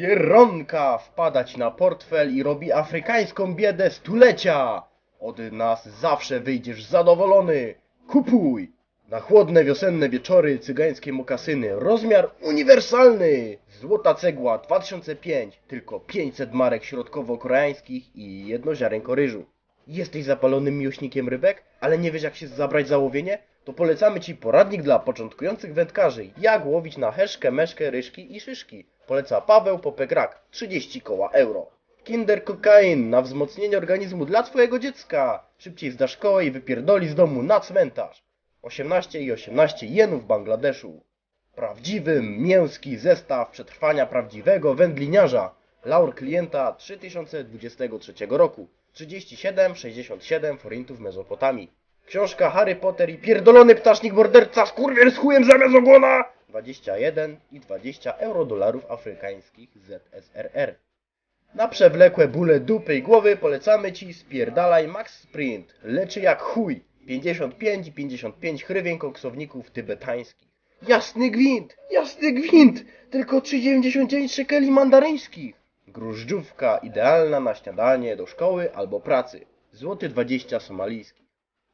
Pieronka wpada ci na portfel i robi afrykańską biedę stulecia. Od nas zawsze wyjdziesz zadowolony. Kupuj! Na chłodne wiosenne wieczory cygańskie mokasyny. Rozmiar uniwersalny. Złota cegła 2005. Tylko 500 marek środkowo-koreańskich i jedno ziarenko ryżu. Jesteś zapalonym miłośnikiem rybek, ale nie wiesz jak się zabrać za łowienie? To polecamy Ci poradnik dla początkujących wędkarzy. Jak łowić na heszkę, meszkę, ryżki i szyszki. Poleca Paweł Popek-Rak. 30 koła euro. Kinder Kokain na wzmocnienie organizmu dla Twojego dziecka. Szybciej zda szkołę i wypierdoli z domu na cmentarz. 18 i 18 jenów w Bangladeszu. Prawdziwy mięski zestaw przetrwania prawdziwego wędliniarza. Laur klienta 3023 roku. 37,67 forintów Mezopotamii. Książka Harry Potter i pierdolony ptasznik morderca skurwiel z chujem zamiast ogona 21 i 20 euro dolarów afrykańskich ZSRR. Na przewlekłe bóle dupy i głowy polecamy Ci spierdalaj Max Sprint. Leczy jak chuj. 55 i 55 hrywien koksowników tybetańskich. Jasny gwint! Jasny gwint! Tylko 3,99 szekeli mandaryńskich. Grużdżówka idealna na śniadanie do szkoły albo pracy. Złoty 20 somalijski.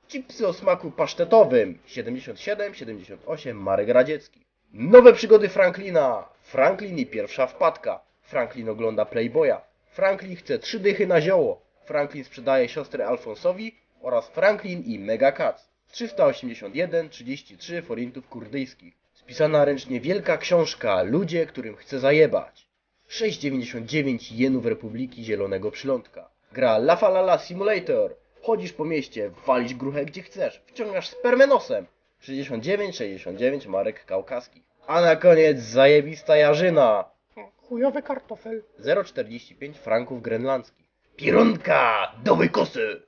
Chipsy o smaku pasztetowym 77-78 marek radzieckich. Nowe przygody Franklina. Franklin i pierwsza wpadka. Franklin ogląda Playboya. Franklin chce trzy dychy na zioło. Franklin sprzedaje siostrę Alfonsowi oraz Franklin i Mega Cats. 381,33 forintów kurdyjskich. Spisana ręcznie wielka książka Ludzie, którym chce zajebać. 6,99 jenów Republiki Zielonego Przylądka. Gra La Falala Simulator. Chodzisz po mieście, walisz gruchę gdzie chcesz, wciągasz spermę nosem. 69,69 marek kaukaskich. A na koniec zajebista jarzyna. Chujowy kartofel. 0,45 franków grenlandzkich. Pierunka do wykosy!